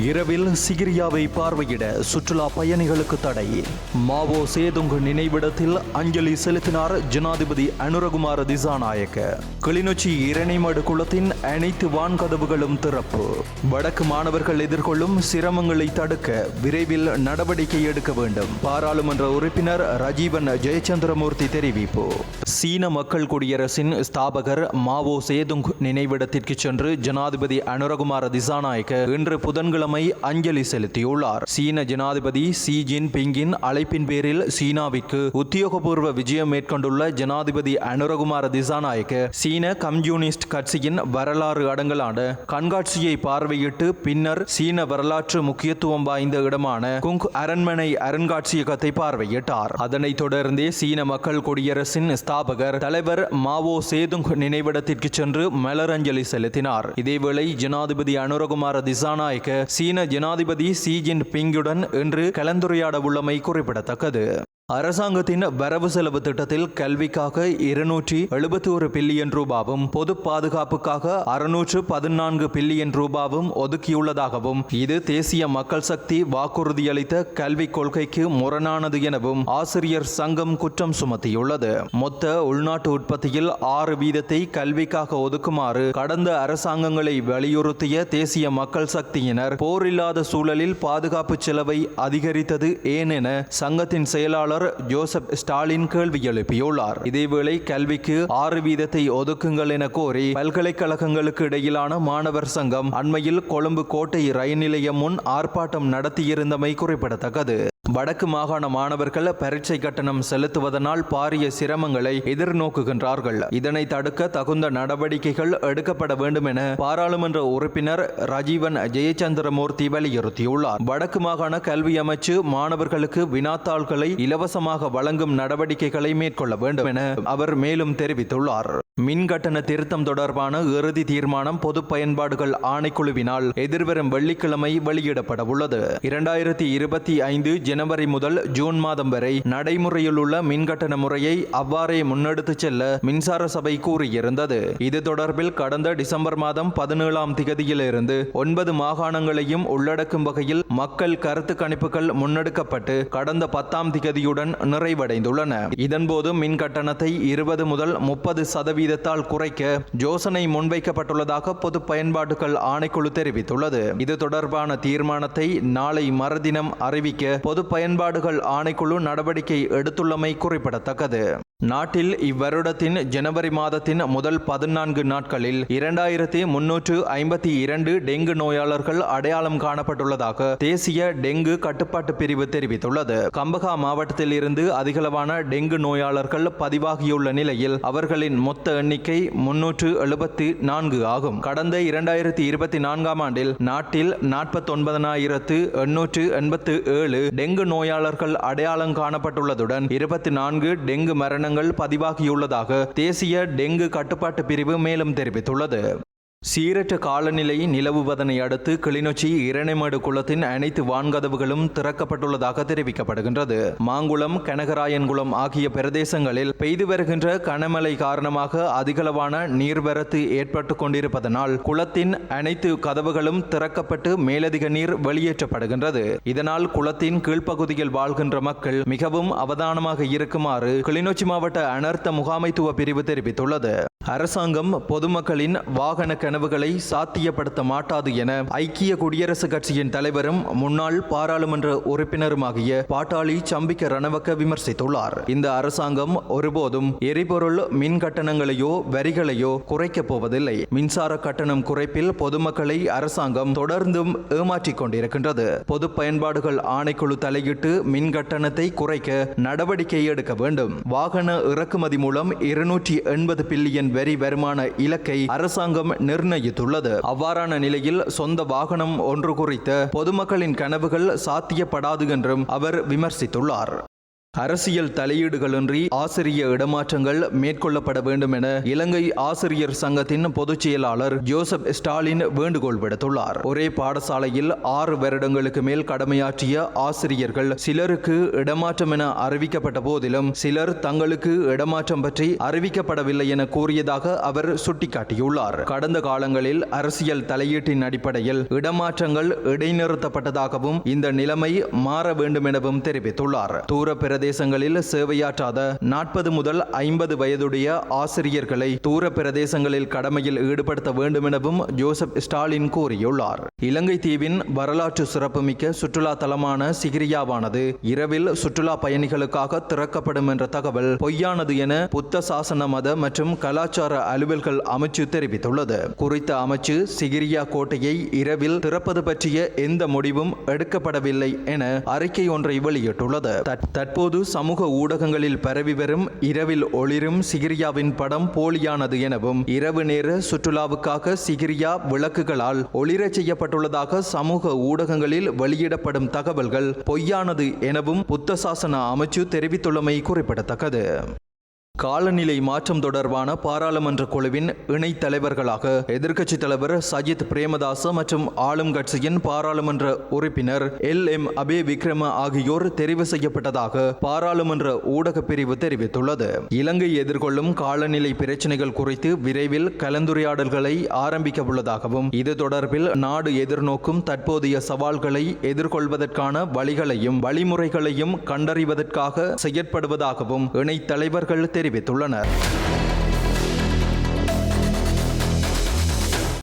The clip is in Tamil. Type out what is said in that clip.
இரவில் சிகிரியாவை பார்வையிட சுற்றுலா பயணிகளுக்கு தடை. மாவோ சேதுங்கு நினைவிடத்தில் அஞ்சலி செலுத்தினார் ஜனாதிபதி அனுரகுமார திசாநாயக்க. கிளிநொச்சி இரணைமடு குளத்தின் அனைத்து வான்கதவுகளும் திறப்பு. வடக்கு மாணவர்கள் எதிர்கொள்ளும் சிரமங்களை தடுக்க விரைவில் நடவடிக்கை எடுக்க வேண்டும். பாராளுமன்ற உறுப்பினர் ரஜீவன் ஜெயச்சந்திரமூர்த்தி தெரிவிப்பு. சீன மக்கள் குடியரசின் ஸ்தாபகர் மாவோ சேதுங் நினைவிடத்திற்கு சென்று ஜனாதிபதி அனுரகுமார திசாநாயக்க இன்று புதன்கிழமை அஞ்சலி செலுத்தியுள்ளார். சீன ஜனாதிபதி சி ஜின் பிங்கின் அழைப்பின் பேரில் சீனாவிற்கு உத்தியோகபூர்வ விஜயம் மேற்கொண்டுள்ள ஜனாதிபதி அனுரகுமார திசாநாயக்க சீன கம்யூனிஸ்ட் கட்சியின் வரலாறு அடங்கலான கண்காட்சியை பார்வையிட்டு பின்னர் சீன வரலாற்று முக்கியத்துவம் வாய்ந்த இடமான குங் அரண்மனை அருங்காட்சியகத்தை பார்வையிட்டார். அதனைத் தொடர்ந்தே சீன மக்கள் குடியரசின் ஸ்தாபகர் தலைவர் மாவோ சேதுங் நினைவிடத்திற்கு சென்று மலரஞ்சலி செலுத்தினார். இதேவேளை ஜனாதிபதி அனுரகுமார திசாநாயக்க சீன ஜனாதிபதி சி ஜின்பிங்குடன் இன்று கலந்துரையாட உள்ளமை குறிப்பிடத்தக்கது. அரசாங்கத்தின் வரவு செலவு திட்டத்தில் கல்விக்காக இருநூற்றி எழுபத்தி ஒரு பில்லியன் ரூபாவும் பொது பாதுகாப்புக்காக அறுநூற்று பதினான்கு பில்லியன் ரூபாவும் ஒதுக்கியுள்ளதாகவும் இது தேசிய மக்கள் சக்தி வாக்குறுதியளித்த கல்விக் கொள்கைக்கு முரணானது எனவும் ஆசிரியர் சங்கம் குற்றம் சுமத்தியுள்ளது. மொத்த உள்நாட்டு உற்பத்தியில் ஆறு வீதத்தை கல்விக்காக ஒதுக்குமாறு கடந்த அரசாங்கங்களை வலியுறுத்திய தேசிய மக்கள் சக்தியினர் போரில்லாத சூழலில் பாதுகாப்பு செலவை அதிகரித்தது ஏன் என சங்கத்தின் செயலாளர் ஜோசப் ஸ்டாலின் கேள்வி எழுப்பியுள்ளார். இதேவேளை கல்விக்கு ஆறு வீதத்தை ஒதுக்குங்கள் என கோரி பல்கலைக்கழகங்களுக்கு இடையிலான மாணவர் சங்கம் அண்மையில் கொழும்பு கோட்டை ரயில் நிலையம் முன் ஆர்ப்பாட்டம் நடத்தியிருந்தமை குறிப்பிடத்தக்கது. வடக்கு மாகாண மாணவர்கள் பரீட்சை கட்டணம் செலுத்துவதனால் பாரிய சிரமங்களை எதிர்நோக்குகின்றார்கள். இதனை தடுக்க தகுந்த நடவடிக்கைகள் எடுக்கப்பட வேண்டும் என பாராளுமன்ற உறுப்பினர் ரஜீவன் ஜெயச்சந்திரமூர்த்தி வலியுறுத்தியுள்ளார். வடக்கு மாகாண கல்வி அமைச்சு மாணவர்களுக்கு வினாத்தாள்களை இலவசமாக வழங்கும் நடவடிக்கைகளை மேற்கொள்ள வேண்டும் என அவர் மேலும் தெரிவித்துள்ளார். மின் கட்டண திருத்தம் தொடர்பான இறுதி தீர்மானம் பொது பயன்பாடுகள் ஆணைக்குழுவினால் எதிர்வரும் வெள்ளிக்கிழமை வெளியிடப்பட உள்ளது இரண்டாயிரத்தி இருபத்தி ஐந்து ஜனவரி முதல் ஜூன் மாதம் வரை நடைமுறையில் உள்ள மின் கட்டண முறையை அவ்வாறே முன்னெடுத்துச் செல்ல மின்சார சபை கூறியிருந்தது. இது தொடர்பில் கடந்த டிசம்பர் மாதம் பதினேழாம் திகதியிலிருந்து ஒன்பது மாகாணங்களையும் உள்ளடக்கும் வகையில் மக்கள் கருத்து கணிப்புகள் முன்னெடுக்கப்பட்டு கடந்த பத்தாம் திகதியுடன் நிறைவடைந்துள்ளன. இதன்போது மின் கட்டணத்தை இருபது முதல் முப்பது வீதத்தால் குறைக்க யோசனை முன்வைக்கப்பட்டுள்ளதாக பொது பயன்பாடுகள் ஆணைக்குழு தெரிவித்துள்ளது. இது தொடர்பான தீர்மானத்தை நாளை மறுதினம் அறிவிக்க பொது பயன்பாடுகள் ஆணைக்குழு நடவடிக்கை எடுத்துள்ளமை குறிப்பிடத்தக்கது. நாட்டில் இவ்வருடத்தின் ஜனவரி மாதத்தின் முதல் பதினான்கு நாட்களில் இரண்டாயிரத்தி முன்னூற்று ஐம்பத்தி இரண்டு டெங்கு நோயாளர்கள் அடையாளம் காணப்பட்டுள்ளதாக தேசிய டெங்கு கட்டுப்பாட்டு பிரிவு தெரிவித்துள்ளது. கம்பகா மாவட்டத்தில் இருந்து அதிகளவான டெங்கு நோயாளர்கள் பதிவாகியுள்ள நிலையில் அவர்களின் மொத்த எண்ணிக்கை முன்னூற்று எழுபத்தி நான்கு ஆகும். கடந்த இரண்டாயிரத்தி இருபத்தி நான்காம் ஆண்டில் நாட்டில் நாற்பத்தொன்பதனாயிரத்து எண்ணூற்று எண்பத்து ஏழு டெங்கு நோயாளர்கள் அடையாளம் காணப்பட்டுள்ளதுடன் இருபத்தி நான்கு டெங்கு மரணங்கள் பதிவாகியுள்ளதாக தேசிய டெங்கு கட்டுப்பாட்டு பிரிவு மேலும் தெரிவித்துள்ளது. சீரற்ற காலநிலை நிலவுவதனை அடுத்து கிளிநொச்சி இரணைமடு குளத்தின் அனைத்து வான்கதவுகளும் திறக்கப்பட்டுள்ளதாக தெரிவிக்கப்படுகின்றது. மாங்குளம் கனகராயன்குளம் ஆகிய பிரதேசங்களில் பெய்து வருகின்ற கனமழை காரணமாக அதிகளவான நீர்வரத்து ஏற்பட்டு கொண்டிருப்பதனால் குளத்தின் அனைத்து கதவுகளும் திறக்கப்பட்டு மேலதிக நீர் வெளியேற்றப்படுகின்றது. இதனால் குளத்தின் கீழ்ப்பகுதியில் வாழ்கின்ற மக்கள் மிகவும் அவதானமாக இருக்குமாறு கிளிநொச்சி மாவட்ட அனர்த்த முகாமைத்துவ பிரிவு தெரிவித்துள்ளது. அரசாங்கம் பொதுமக்களின் வாகன கனவுகளை சாத்தியப்படுத்த மாட்டாது என ஐக்கிய குடியரசுக் கட்சியின் தலைவரும் முன்னாள் பாராளுமன்ற உறுப்பினருமாகிய பாட்டாளி சம்பிக்க ரணவக்க விமர்சித்துள்ளார். இந்த அரசாங்கம் ஒருபோதும் எரிபொருள் மின் கட்டணங்களையோ வரிகளையோ குறைக்கப் போவதில்லை. மின்சார கட்டணம் குறைப்பில் பொதுமக்களை அரசாங்கம் தொடர்ந்தும் ஏமாற்றிக் கொண்டிருக்கின்றது. பொது பயன்பாடுகள் ஆணைக்குழு தலையிட்டு மின் கட்டணத்தை குறைக்க நடவடிக்கை எடுக்க வேண்டும். வாகன இறக்குமதி மூலம் இருநூற்றி எண்பது பில்லியன் வரி வருமான இலக்கை அரசாங்கம் நிர்ணயித்துள்ளது. அவ்வாறான நிலையில் சொந்த வாகனம் ஒன்று குறித்த பொதுமக்களின் கனவுகள் சாத்தியப்படாது என்றும் அவர் விமர்சித்துள்ளார். அரசியல் தலையீடுகளின்றி ஆசிரிய இடமாற்றங்கள் மேற்கொள்ளப்பட வேண்டும் என இலங்கை ஆசிரியர் சங்கத்தின் பொதுச் செயலாளர் ஜோசப் ஸ்டாலின் வேண்டுகோள் விடுத்துள்ளார். ஒரே பாடசாலையில் ஆறு வருடங்களுக்கு மேல் கடமையாற்றிய ஆசிரியர்கள் சிலருக்கு இடமாற்றம் என அறிவிக்கப்பட்ட போதிலும் சிலர் தங்களுக்கு இடமாற்றம் பற்றி அறிவிக்கப்படவில்லை என கூறியதாக அவர் சுட்டிக்காட்டியுள்ளார். கடந்த காலங்களில் அரசியல் தலையீட்டின் அடிப்படையில் இடமாற்றங்கள் இடைநிறுத்தப்பட்டதாகவும் இந்த நிலைமை மாற வேண்டும் எனவும் தெரிவித்துள்ளார். தூர பிரதேசங்களில் சேவையாற்றாத நாற்பது முதல் ஐம்பது வயதுடைய ஆசிரியர்களை தூர பிரதேசங்களில் கடமையில் ஈடுபடுத்த வேண்டும் எனவும் ஜோசப் ஸ்டாலின் கூறியுள்ளார். இலங்கை தீவின் வரலாற்று சிறப்புமிக்க சுற்றுலா தலமான சிகிரியாவானது இரவில் சுற்றுலா பயணிகளுக்காக திறக்கப்படும் என்ற தகவல் பொய்யானது என புத்த சாசன மத மற்றும் கலாச்சார அலுவல்கள் அமைச்சு தெரிவித்துள்ளது. குறித்த அமைச்சு சிகிரியா கோட்டையை இரவில் திறப்பது பற்றிய எந்த முடிவும் எடுக்கப்படவில்லை என அறிக்கை ஒன்றை வெளியிட்டுள்ளது. தற்போது தற்போது சமூக ஊடகங்களில் பரவி வரும் இரவில் ஒளிரும் சிகிரியாவின் படம் போலியானது எனவும் இரவு நேர சுற்றுலாவுக்காக சிகிரியா விளக்குகளால் ஒளிரச் செய்யப்பட்டுள்ளதாக சமூக ஊடகங்களில் வெளியிடப்படும் தகவல்கள் பொய்யானது எனவும் புத்த சாசன அமைச்சு தெரிவித்துள்ளமை குறிப்பிடத்தக்கது. காலநிலை மாற்றம் தொடர்பான பாராளுமன்ற குழுவின் இணைத் தலைவர்களாக எதிர்க்கட்சித் தலைவர் சஜித் பிரேமதாச மற்றும் ஆளும் கட்சியின் பாராளுமன்ற உறுப்பினர் எல் எம் அபே விக்ரம ஆகியோர் தெரிவு செய்யப்பட்டதாக பாராளுமன்ற ஊடகப் பிரிவு தெரிவித்துள்ளது. இலங்கை எதிர்கொள்ளும் காலநிலை பிரச்சினைகள் குறித்து விரைவில் கலந்துரையாடல்களை ஆரம்பிக்க உள்ளதாகவும் இது தொடர்பில் நாடு எதிர்நோக்கும் தற்போதைய சவால்களை எதிர்கொள்வதற்கான வழிகளையும் வழிமுறைகளையும் கண்டறிவதற்காக செயற்படுவதாகவும் இணைத் தலைவர்கள் தெரிவித்துள்ளனர்.